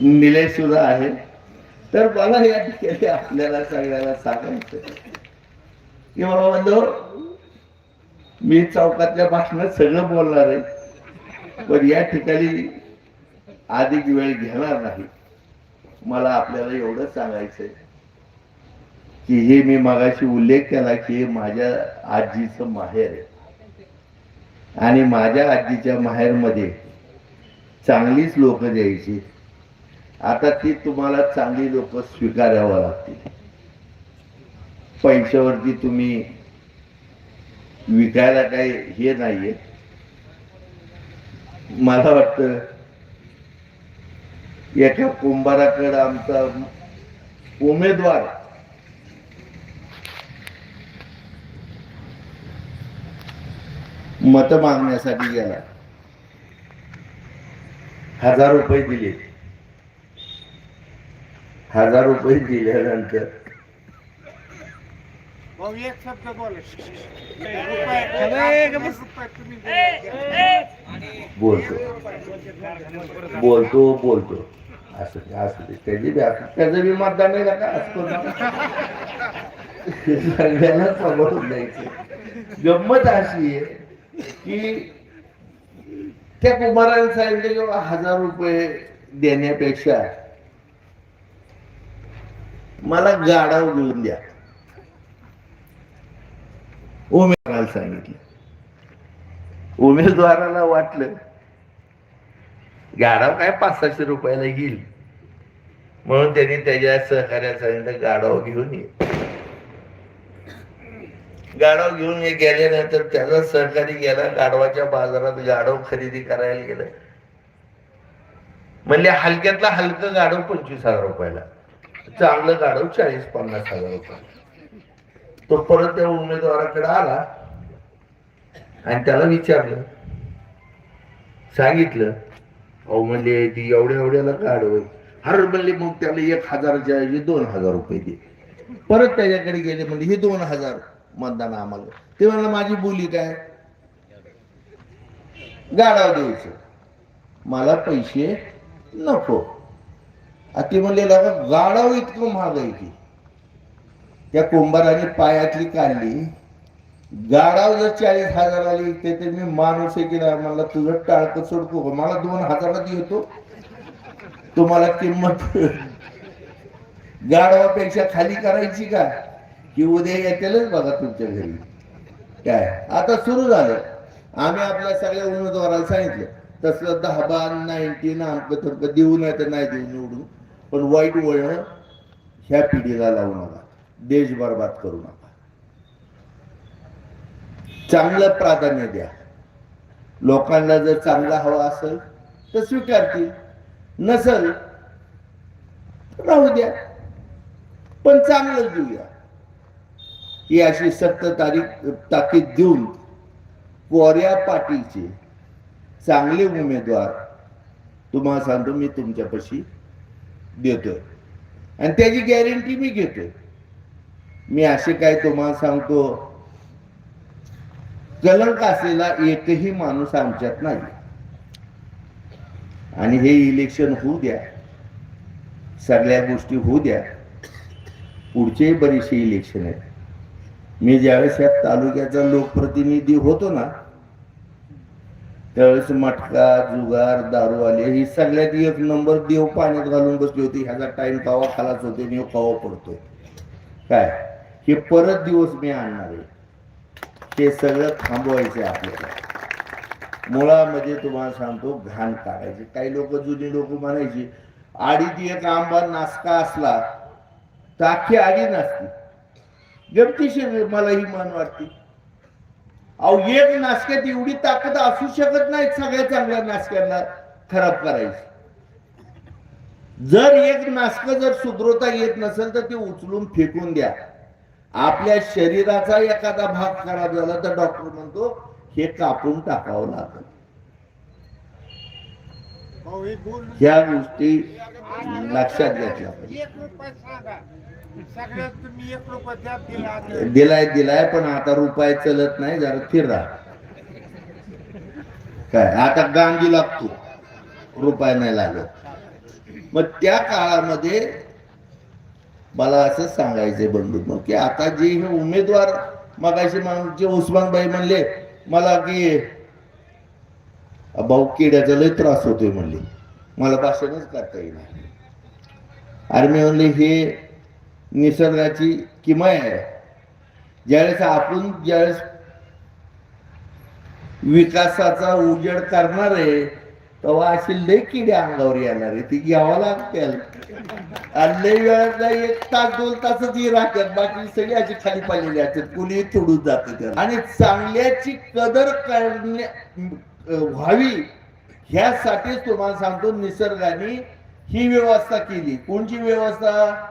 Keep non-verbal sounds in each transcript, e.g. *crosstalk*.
निलय सुद्धा आहे. तर मला या ठिकाणी आपल्याला सगळ्याला सांगायचं की बाबा म्हणलो मी चौकातल्या भाषणात सगळं बोलणार आहे पण या ठिकाणी अधिक वेळ घेणार नाही. मला आपल्याला एवढं सांगायचंय की हे मी मागाशी उल्लेख केला की हे माझ्या आजीचं माहेर आहे. आणि माझ्या आजीच्या माहेरमध्ये चांगलीच लोक द्यायची. आता ती तुम्हाला चांगली लोक स्वीकारावं लागतील. पैशावरती तुम्ही विकायला काही हे नाहीये. मला वाटतं एका कुंभाराकडे आमचा उमेदवार मत मागण्यासाठी गेला. हजार रुपये दिले. हजार रुपये दिल्यानंतर. एक शब्द बोलतो. बोलतो बोलतो. असं ते, असं ते. त्याची बी असं त्याचं बी मतदान नाही का? असतो ना? सगळ्यांना समोरून द्यायचं गंमत अशी आहे की त्या कुमाराने सांगितलं की हजार रुपये देण्यापेक्षा मला गाडाव घेऊन द्या. उमेदवाराला सांगितलं. उमेदवाराला वाटलं गाडाव काय पाच सहाशे रुपयाला येईल? म्हणून त्यांनी त्याच्या सहकार्याला सांगितलं गाडाव घेऊन ये. गाडव घेऊन ये गेल्यानंतर त्याचा सहकारी गेला गाढवाच्या बाजारात गाढव खरेदी करायला गेलं. म्हणले हलक्यातला हलकं गाढव पंचवीस हजार रुपयाला. चांगलं गाढव चाळीस पन्नास हजार रुपये तो परत त्या उमेदवाराकडे आला आणि त्याला विचारलं. सांगितलं अहो म्हणले ती एवढ्या एवढ्याला गाढव हर म्हणले मग त्याला एक हजारच्या ऐवजी दोन हजार रुपये दे. परत त्याच्याकडे गेले म्हणजे हे दोन हजार मतदान आम्हाला ते म्हणलं माझी बोली काय? गाडाव द्यायचं. मला पैसे नको. ते म्हणले "लगा, गाडाव इतकं महाग आहे की त्या कुंभाराने पायातली काढली. गाडाव जर चाळीस हजार आली ते ते मी माणूस आहे की नाही? मला तुझं टाळकं सोडतो. हो, मला दोन हजारात येतो. तुम्हाला किंमत *laughs* गाडवापेक्षा खाली करायची का? की उद्या येतेलच बघा तुमच्या घरी. काय? आता सुरू झालं. आम्ही आपल्या सगळ्या उमेदवाराला सांगितलं तसलं दहा बा नाईंटी ना देऊ नाही तर नाही देऊ निवडून. पण वाईट वळण ह्या पिढीला लावू नका. देश बर्बाद करू नका. चांगलं प्राधान्य द्या. लोकांना जर चांगला हवा असेल तर स्वीकारतील. नसल राहू द्या. पण चांगलं देऊया ही अशी सत्त तारीख ताकीद देऊन कोऱ्या पाटीलचे चांगले उमेदवार तुम्हाला सांगतो मी तुमच्यापाशी देतोय. आणि त्याची गॅरंटी मी घेतोय. मी असे काय तुम्हाला सांगतो? कलंक असलेला एकही माणूस आमच्यात नाही. आणि हे इलेक्शन होऊ द्या. सगळ्या गोष्टी होऊ द्या. पुढचे बरेचसे इलेक्शन आहेत. मी ज्यावेळेस या तालुक्याचा लोकप्रतिनिधी होतो ना त्यावेळेस मटका जुगार दारूवाले ही सगळ्यात एक नंबर देव पाण्यात घालून बसली होती. ह्याचा टाइम कवा खालाच होते मी कवा पडतोय. काय? हे परत दिवस मी आणणार आहे. ते सगळं थांबवायचं आपल्याला. मुळामध्ये तुम्हाला सांगतो घाण काढायचे. काही लोक जुनी लोक म्हणायची आडीत एक आंबा नासका असला तर अख्खी आडी नसती. गमतीशीर मला ही मान वाटते. अहो एक नासक्यात एवढी ताकद असू शकत नाही सगळ्या चांगल्या नासक्यांना खराब करायची. जर एक नासक जर सुधरवता येत नसेल तर ते उचलून फेकून द्या. आपल्या शरीराचा एखादा भाग खराब झाला तर डॉक्टर म्हणतो हे कापून टाकावं लागत भाऊ बोल ह्या गोष्टी लक्षात घेतल्या आता. दिलाय दिलाय पण आता रुपये चलत नाही जरा फिरा काय आता गांधी लागतो. रुपये नाही लागत. मग त्या काळामध्ये मला असं सांगायचंय बंधू मग की आता जे हे उमेदवार मगाशी जे उस्मानबाई म्हणले मला की भाऊ किड्याचा लय त्रास होतोय म्हणले. मला भाषणच करता येईल आणि मी म्हणले हे निसर्गाची किमय आहे. ज्यावेळेस आपण ज्यावेळेस विकासाचा उजेड करणार आहे तेव्हा अशी लय किडे अंगावर येणार आहे. ती घ्यावं लागते आणि लय वेळात एक तास दोन तासच ही राहतात. बाकी सगळी अशी खाली पाहिलेली असतात. कुणी तुडून जाते आणि चांगल्याची कदर करणे व्हावी ह्यासाठीच तुम्हाला सांगतो निसर्गाने ही व्यवस्था केली. कोणची व्यवस्था?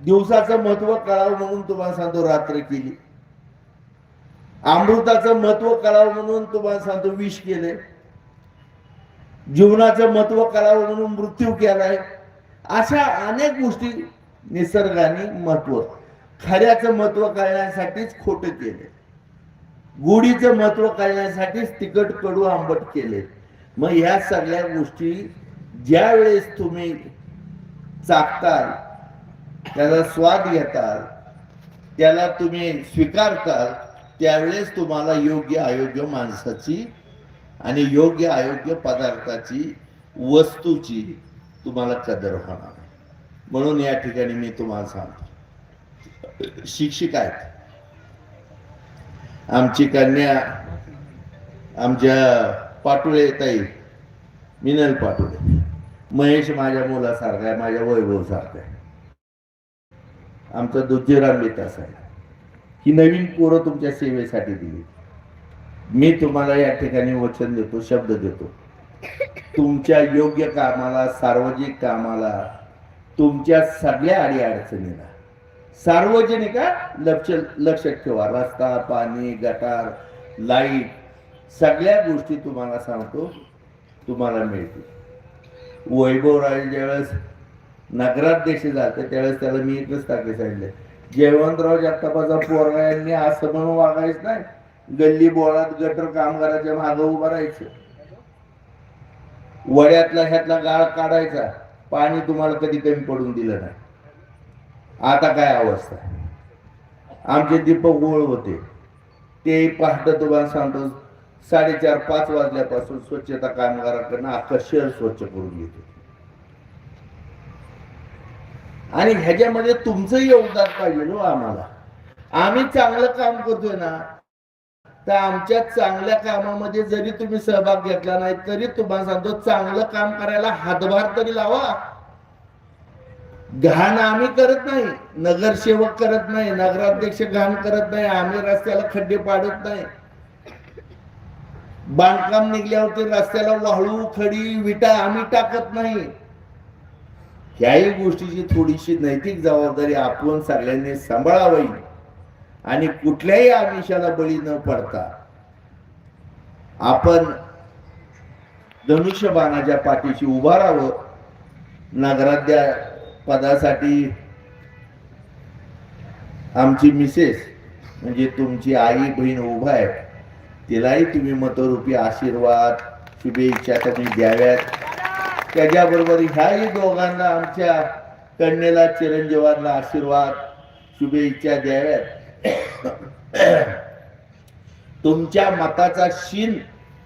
दिवसाचं महत्त्व कळावं म्हणून तुम्हाला सांगतो रात्र केली. अमृताचं महत्त्व कळावं म्हणून तुम्हाला सांगतो विष केले जीवनाचं महत्त्व कळावं म्हणून मृत्यू केलाय. अशा अनेक गोष्टी निसर्गाने महत्त्व खऱ्याचं महत्त्व कळण्यासाठीच खोट केले गोडीचं महत्त्व कळण्यासाठीच तिखट कडू आंबट केले मग ह्या सगळ्या गोष्टी ज्या वेळेस तुम्ही चाकताल त्याचा स्वाद घेताल त्याला तुम्ही स्वीकारताल त्यावेळेस तुम्हाला योग्य अयोग्य माणसाची आणि योग्य अयोग्य पदार्थाची वस्तूची तुम्हाला कदर होणार. म्हणून या ठिकाणी मी तुम्हाला सांगतो. शिक्षिका आहेत. आमची कन्या आमच्या पाटोळे ताई मिनल पाटोळे. महेश माझ्या मुलासारखा आहे माझ्या वैभव सारखा आहे. आमचा दुज्जीराम तसा आहे ही नवीन पोरं तुमच्या सेवेसाठी दिली. मी तुम्हाला या ठिकाणी वचन देतो शब्द देतो. तुमच्या योग्य कामाला सार्वजनिक कामाला तुमच्या सगळ्या अडी अडचणीला सार्वजनिक लक्ष लक्षात ठेवा. रस्ता पाणी गटार लाइट सगळ्या गोष्टी तुम्हाला सांगतो तुम्हाला मिळतील. वैभवराज ज्यावेळेस नगराध्यक्ष झाले त्यावेळेस त्याला मी एकच टाके सांगितले. जयवंतराव जगतापाचा पोरगा यांनी असं म्हणून वागायचं नाही गल्ली बोळात गटर कामगाराच्या मागं उभं राहायचं. वड्यातला ह्यातला गाळ काढायचा पाणी तुम्हाला कधी कमी पडून दिलं नाही. आता काय अवस्था? आमचे दीपक गोळ होते. ते पहाट तुम्हाला सांगतो साडेचार पाच वाजल्यापासून स्वच्छता कामगाराकडनं अख्खं शहर स्वच्छ करून घेतो. आणि ह्याच्यामध्ये तुमचं योगदान पाहिजे हो आम्हाला. आम्ही चांगलं काम करतोय ना तर आमच्या चांगल्या कामामध्ये जरी तुम्ही सहभाग घेतला नाही तरी तुम्हाला सांगतो चांगलं काम करायला हातभार तरी लावा. घाण आम्ही करत नाही नगरसेवक करत नाही नगराध्यक्ष घाण करत नाही आम्ही रस्त्याला खड्डे पाडत नाही. बांधकाम निघल्यावरती रस्त्याला वाळू खडी विटा आम्ही टाकत नाही. ह्याही गोष्टीची थोडीशी नैतिक जबाबदारी आपण सगळ्यांनी सांभाळावी. आणि कुठल्याही आमिषाला बळी न पडता आपण धनुष्यबाणाच्या पाठीशी उभा राहावं. नगराध्या पदासाठी आमची मिसेस म्हणजे तुमची आई बहीण उभा आहे. तिलाही तुम्ही मतरूपी आशीर्वाद शुभेच्छा तुम्ही द्याव्यात. त्याच्याबरोबर ह्याही दोघांना आमच्या कन्येला चिरंजीवांना आशीर्वाद शुभेच्छा द्याव्यात. तुमच्या मताचा शीन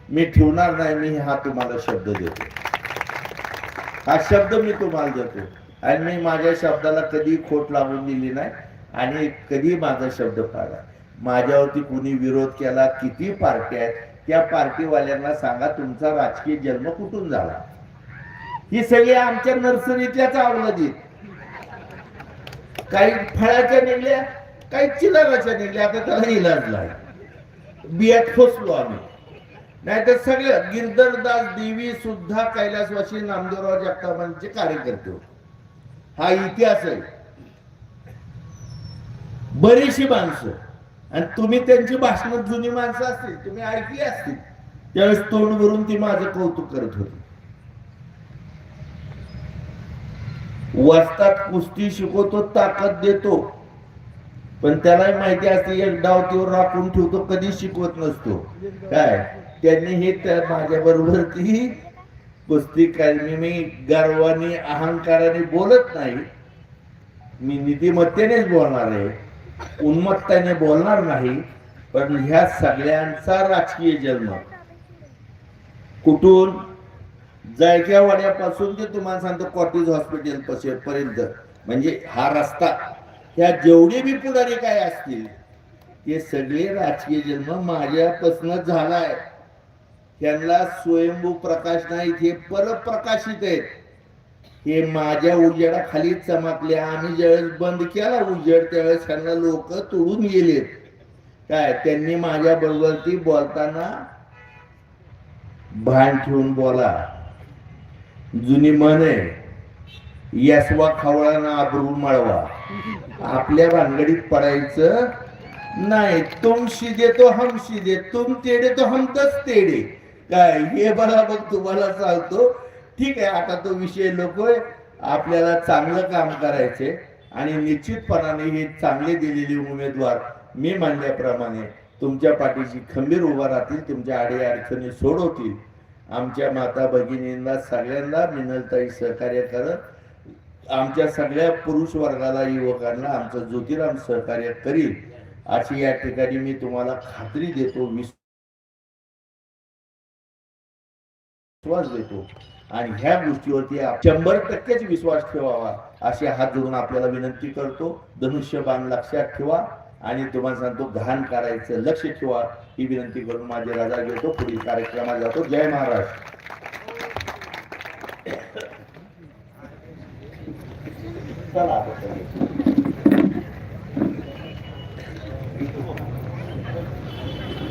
मी ठेवणार नाही मी हा तुम्हाला शब्द देतो. हा शब्द मी तुम्हाला देतो. आणि मी माझ्या शब्दाला कधी खोट लावून दिली नाही आणि कधी माझा शब्द पाळला माझ्यावरती कुणी विरोध केला किती पार्ट्या आहेत त्या पार्टीवाल्यांना सांगा तुमचा राजकीय जन्म कुठून झाला? ही सगळी आमच्या नर्सरीतल्याच अवलंबित काही फळाच्या निघल्या काही चिलाराच्या निघल्या आता त्याला इलाज नाही. बियात फसलो आम्ही. नाहीतर सगळं गिरधरदास देवी सुद्धा कैलासवासी नामदेवराव जगतापांचे कार्यकर्ते होते. हा इतिहास आहे. बरीचशी माणसं. आणि तुम्ही त्यांची भाषण जुनी माणसं असतील तुम्ही ऐकली असतील. त्यावेळेस तोंड भरून ती माझं कौतुक करत होती. वस्तात कुस्ती शिकवतो ताकद देतो. पण त्यालाही माहिती असते एक डाव तीवर राखून ठेवतो कधी शिकवत नसतो. काय? त्यांनी हे त्या माझ्या बरोबर ती कुस्ती काय? मी गर्वाने अहंकाराने बोलत नाही. मी नीतिमत्तेनेच बोलणार आहे. उन्मत्ताने बोलणार नाही. पण ह्या सगळ्यांचा राजकीय जन्म. कुठून? जायच्या वाड्यापासून ते तुम्हाला सांगतो कॉटेज हॉस्पिटल पर्यंत. म्हणजे हा रस्ता ह्या जेवढे बी पुढारी काय असतील ते सगळे राजकीय जन्म माझ्यापासून झालाय. त्यांना स्वयंभू प्रकाश नाहीत हे परप्रकाशित आहेत. हे माझ्या उजेडाखाली चमकले. आम्ही ज्यावेळेस बंद केला उजेड त्यावेळेस त्यांना लोक तोडून गेलेत काय? त्यांनी माझ्या बरोबर ती बोलताना भान ठेवून बोला. जुनी मन आहे. यशवा खावळा ना आबरू मळवा. आपल्या भानगडीत पडायचं नाही. तुम देतो तो हम तुम तेडे तो हमतच तेडे. काय? हे बघा बघ तुम्हाला चालतो ठीक आहे आता तो विषय नकोय. आपल्याला चांगलं काम करायचे आणि निश्चितपणाने हे चांगले दिलेले उमेदवार मी मानल्याप्रमाणे तुमच्या पाठीशी खंबीर उभा राहतील तुमच्या आडी अडचणी सोडवतील. आमच्या माता भगिनींना सगळ्यांना मिनलताई सहकार्य करत आमच्या सगळ्या पुरुष वर्गाला युवकांना आमचं ज्योतिराम सहकार्य करील. अशी या ठिकाणी मी तुम्हाला खात्री देतो विश्वास देतो. आणि ह्या गोष्टीवरती शंभर टक्केच विश्वास ठेवावा अशी हात जोडून आपल्याला विनंती करतो. धनुष्यबाण लक्षात ठेवा. आणि तुम्हाला सांगतो घाण करायचं. लक्ष ठेवा. ही विनंती करून माझे राजा घेतो पुढील कार्यक्रमात जातो. जय महाराष्ट्र चला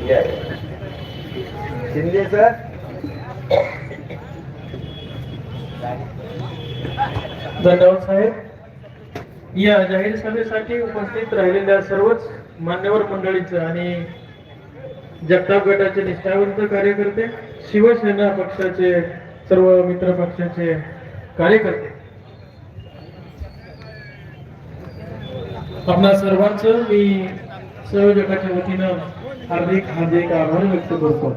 या, शिंदे सर धन्यवाद साहेब. या जाहीर सभेसाठी उपस्थित राहिलेल्या सर्वच मान्यवर मंडळीचं आणि जगताप गटाचे निष्ठावंत कार्यकर्ते शिवसेना पक्षाचे सर्व मित्र पक्षाचे कार्यकर्ते. आपणा सर्वांचं मी संयोजकाच्या वतीनं हार्दिक हार्दिक आभार व्यक्त करतो.